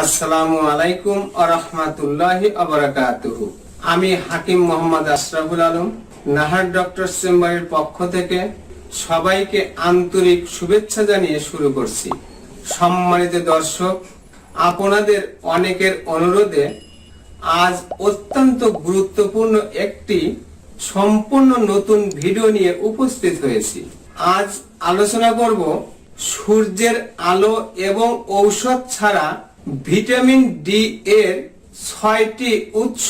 আসসালামু আলাইকুম আরহামাতুল্লাহি আবরাকাতুহু আমি হাকিম মোহাম্মদ আশরাফুল আলম, নাহার ডক্টর চেম্বারের পক্ষ থেকে সবাইকে আন্তরিক শুভেচ্ছা জানিয়ে শুরু করছি। সম্মানিত দর্শক, আপনাদের অনেকের অনুরোধে আজ অত্যন্ত গুরুত্বপূর্ণ একটি সম্পূর্ণ নতুন ভিডিও নিয়ে উপস্থিত হয়েছি। আজ আলোচনা করব সূর্যের আলো এবং ঔষধ ছাড়া ভিটামিন ডি এর ছয়টি উৎস।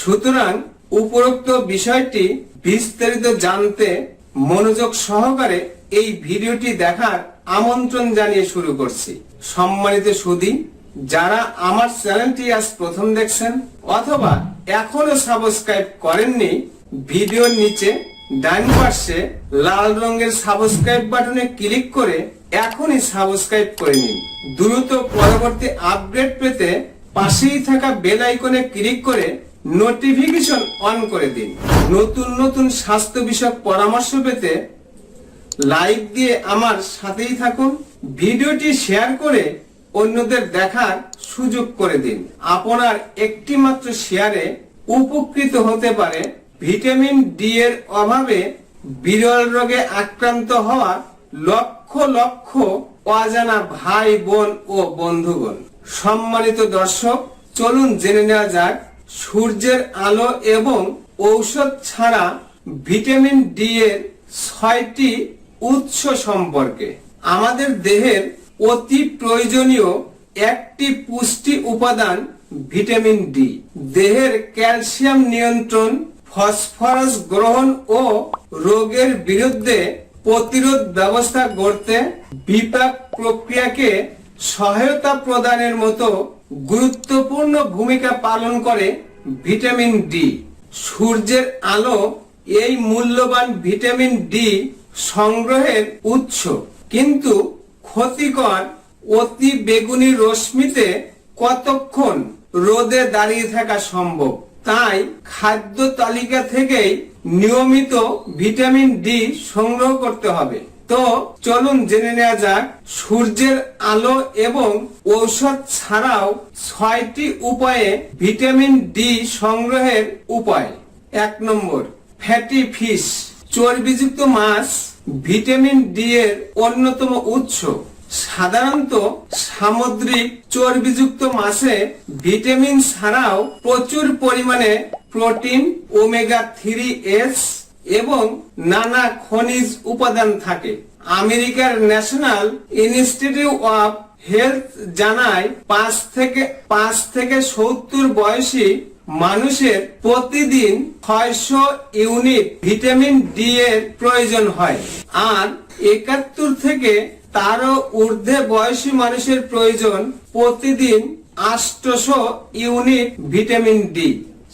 সুতরাং উপরোক্ত বিষয়টি বিস্তারিত জানতে মনোযোগ সহকারে এই ভিডিওটি দেখার আমন্ত্রণ জানিয়ে শুরু করছি। সম্মানিত সুদী যারা আমার চ্যানেলটি আজ প্রথম দেখছেন অথবা এখনও সাবস্ক্রাইব করেননি, ভিডিওর নিচে ডান পাশে লাল রঙের সাবস্ক্রাইব বাটনে ক্লিক করে এখনই সাবস্ক্রাইব করে নিন। দ্রুত পরবর্তী আপডেট পেতে পাশেই থাকা বেল আইকনে ক্লিক করে নোটিফিকেশন অন করে দিন। নতুন নতুন স্বাস্থ্য বিষয়ক পরামর্শ পেতে লাইক দিয়ে আমার সাথেই থাকুন। ভিডিওটি শেয়ার করে অন্যদের দেখার সুযোগ করে দিন। আপনার একটি মাত্র শেয়ারে উপকৃত হতে পারে ভিটামিন ডি এর অভাবে বিরল রোগে আক্রান্ত হওয়া লক্ষ লক্ষ লক্ষ অজানা ভাই বোন ও বন্ধুগণ। সম্মানিত দর্শক, চলুন জেনে নেওয়া যাক, সূর্যের আলো এবং ঔষধ ছাড়া ভিটামিন ডি এর ছয়টি উৎস সম্পর্কে। আমাদের দেহের অতি প্রয়োজনীয় একটি পুষ্টি উপাদান ভিটামিন ডি দেহের ক্যালসিয়াম নিয়ন্ত্রণ, ফসফরাস গ্রহণ ও রোগের বিরুদ্ধে প্রতিরোধ ব্যবস্থা গড়তে বিপাক প্রক্রিয়াকে সহায়তা প্রদানের মতো গুরুত্বপূর্ণ ভূমিকা পালন করে ভিটামিন ডি সূর্যের আলো এই মূল্যবান ভিটামিন ডি সংগ্রহের উৎস। কিন্তু ক্ষতিকর অতি বেগুনি রশ্মিতে কতক্ষণ রোদে দাঁড়িয়ে থাকা সম্ভব? তাই খাদ্য তালিকা থেকেই নিয়মিত ভিটামিন ডি সংগ্রহ করতে হবে। তো চলুন জেনে নেওয়া যাক, সূর্যের আলো এবং ঔষধ ছাড়াও ছয়টি উপায়ে ভিটামিন ডি সংগ্রহের উপায়। এক নম্বর, ফ্যাটি ফিশ, চর্বিযুক্ত মাছ ভিটামিন ডি এর অন্যতম উৎস। সাধারণত সামুদ্রিক চর্বিযুক্ত মাছে ভিটামিন ছাড়াও প্রচুর পরিমাণে প্রোটিন, ওমেগা থ্রি এস এবং নানা খনিজ উপাদান থাকে। আমেরিকার ন্যাশনাল ইনস্টিটিউট অফ হেলথ জানায়, পাঁচ থেকে পাঁচ থেকে সত্তর বয়সী মানুষের প্রতিদিন ছয়শো ইউনিট ভিটামিন ডি এর প্রয়োজন হয়। আর একাত্তর থেকে তারও ঊর্ধ্বে বয়সী মানুষের প্রয়োজন প্রতিদিন আষ্টশো ইউনিট ভিটামিন ডি।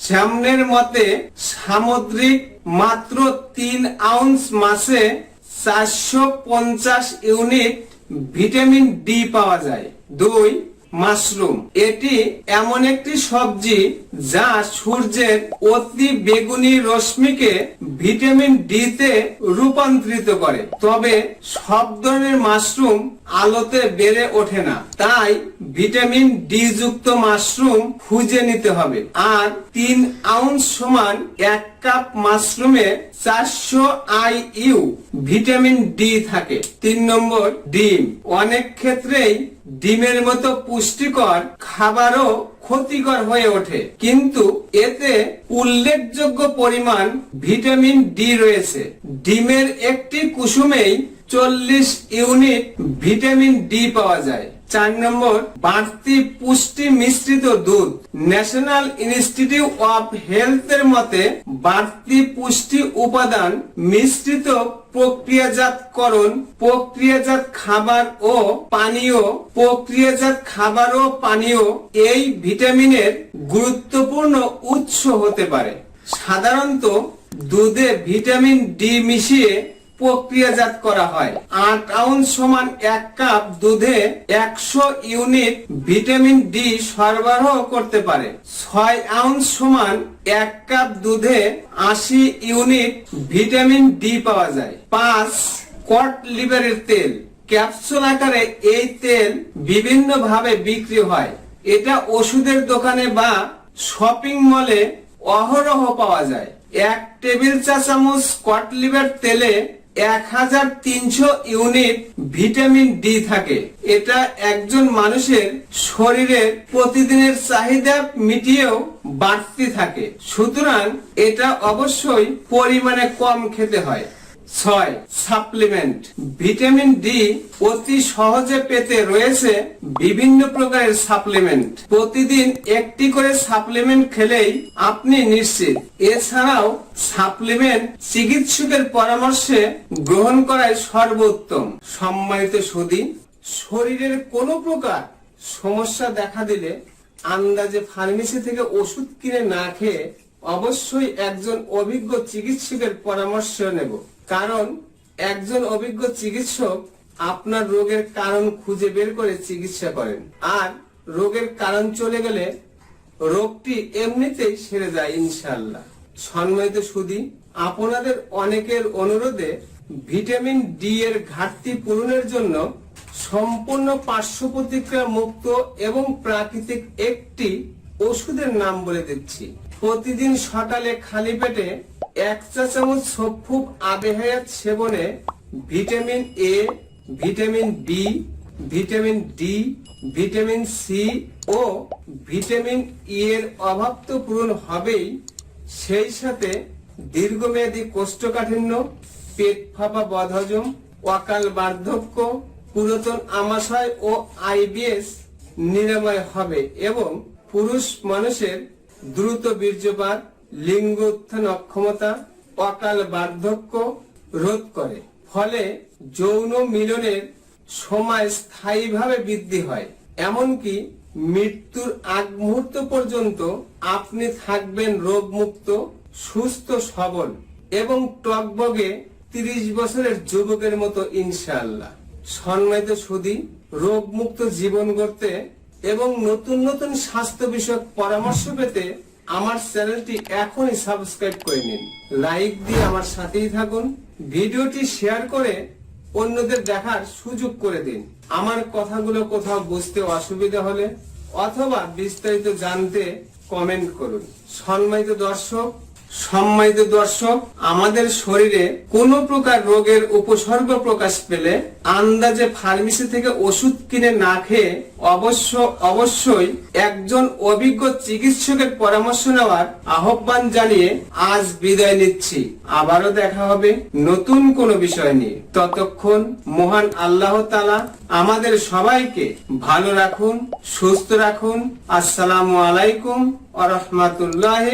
সামনের মতে, সামুদ্রিক মাত্র তিন আউন্স মাসে চারশো পঞ্চাশ ইউনিট ভিটামিন ডি পাওয়া যায়। দুই মাশরুম। এটি এমন একটি সবজি যা সূর্যের অতি বেগুনি রশ্মিকে ভিটামিন ডি তে রূপান্তরিত করে। তবে সব ধরনের মাশরুম আলোতে বেড়ে ওঠে না। তাই ভিটামিন ডি যুক্ত মাশরুম খুঁজে নিতে হবে। আর তিন আউন্স সমান এক কাপ মাশরুমে চারশো আই ইউ ভিটামিন ডি থাকে। তিন নম্বর ডিম। অনেক ক্ষেত্রেই ডিমের মতো পুষ্টিকর খাবারও ক্ষতিকর হয়ে ওঠে। কিন্তু এতে উল্লেখযোগ্য পরিমাণ ভিটামিন ডি রয়েছে। ডিমের একটি কুসুমেই চল্লিশ ইউনিট ভিটামিন ডি পাওয়া যায়। চার নম্বর, বাড়তি পুষ্টি মিশ্রিত দুধ। ন্যাশনাল ইনস্টিটিউট অফ হেলথের মতে, বাড়তি পুষ্টি উপাদান মিশ্রিত প্রক্রিয়াজাতকরণ, প্রক্রিয়াজাত খাবার ও পানীয়, প্রক্রিয়াজাত খাবার ও পানীয় এই ভিটামিনের গুরুত্বপূর্ণ উৎস হতে পারে। সাধারণত দুধে ভিটামিন ডি মিশিয়ে প্রক্রিয়াজাত করা হয়। আট আউন্স সমান এক কাপ দুধে একশো ইউনিট ভিটামিন ডি সরবরাহ করতে পারে। ছয় আউন্স সমান এক কাপ দুধে আশি ইউনিট ভিটামিন ডি পাওয়া যায়। পাঁচ কট লিভারের তেল। ক্যাপসুল আকারে এই তেল বিভিন্ন ভাবে বিক্রি হয়। এটা ওষুধের দোকানে বা শপিং মলে অহরহ পাওয়া যায়। এক টেবিল চা চামচ কট লিভার তেলে এক হাজার তিনশো ইউনিট ভিটামিন ডি থাকে। এটা একজন মানুষের শরীরের প্রতিদিনের চাহিদা মিটিয়েও বাড়তি থাকে। সুতরাং এটা অবশ্যই পরিমাণে কম খেতে হয়। ছয় সাপ্লিমেন্ট ভিটামিন ডি অতি সহজে পেতে রয়েছে বিভিন্ন প্রকারের সাপ্লিমেন্ট প্রতিদিন একটি করে সাপ্লিমেন্ট খেলেই আপনি নিশ্চিত। এছাড়াও সাপ্লিমেন্ট চিকিৎসকের পরামর্শে গ্রহণ করাই সর্বোত্তম। সম্মানিত সুদী, শরীরের কোনো প্রকার সমস্যা দেখা দিলে আন্দাজে ফার্মেসি থেকে ওষুধ কিনে না খেয়ে অবশ্যই একজন অভিজ্ঞ চিকিৎসকের পরামর্শ নেব। কারণ একজন অভিজ্ঞ চিকিৎসক আপনার রোগের কারণ খুঁজে বের করে চিকিৎসা করেন। আর রোগের কারণ চলে গেলে রোগটি এমনিতেই সেরে যায় ইনশাল্লাহ সম্মানিত সুদী, আপনাদের অনেকের অনুরোধে ভিটামিন ডি এর ঘাটতি পূরণের জন্য সম্পূর্ণ পার্শ্ব প্রতিক্রিয়া মুক্ত এবং প্রাকৃতিক একটি ওষুধের নাম বলে দিচ্ছি। প্রতিদিন সকালে খালি পেটে এক চা চামচ সফুক আবেহায়াত সেবনে vitamin A vitamin B vitamin D vitamin C O vitamin E এর অভাব তো পূরণ হবেই। সেই সাথে দীর্ঘমেয়াদী কোষ্ঠকাঠিন্য, পেট ফাঁপা বদহজম অকাল বার্ধক্য, পুরাতন আমাশয় ও আইবিএস নিরাময় হবে এবং পুরুষ মানুষের দ্রুত বীর্যপাত লিঙ্গ উত্থান অক্ষমতা, অকাল বার্ধক্য রোধ করে। ফলে যৌন মিলনের সময় স্থায়ীভাবে বৃদ্ধি হয়। এমনকি মৃত্যুর আগ মুহূর্ত পর্যন্ত আপনি থাকবেন রোগমুক্ত, সুস্থ, সবল এবং টকবগে তিরিশ বছরের যুবকের মতো ইনশাআল্লাহ। সম্মানিত সুদী রোগমুক্ত জীবন গড়তে এবং নতুন নতুন স্বাস্থ্য বিষয়ক পরামর্শ পেতে আমার চ্যানেলটি এখনই সাবস্ক্রাইব করে নিন। লাইক দিয়ে আমার সাথেই থাকুন। ভিডিওটি শেয়ার করে অন্যদের দেখার সুযোগ করে দিন। আমার কথাগুলো কোথাও বুঝতে অসুবিধা হলে অথবা বিস্তারিত জানতে কমেন্ট করুন। সম্মানিত দর্শক সম্মানিত দর্শক, আমাদের শরীরে কোনো প্রকার রোগের উপসর্গ প্রকাশ পেলে আন্দাজে ফার্মেসি থেকে ওষুধ কিনে না খেয়ে অবশ্য, অবশ্যই একজন অভিজ্ঞ চিকিৎসকের পরামর্শ নেওয়ার আহ্বান জানিয়ে আজ বিদায় নিচ্ছি। আবারও দেখা হবে নতুন কোনো বিষয় নিয়ে। ততক্ষণ মহান আল্লাহ তালা আমাদের সবাইকে ভালো রাখুন, সুস্থ রাখুন। আসসালামু আলাইকুম আ রহমতুল্লাহ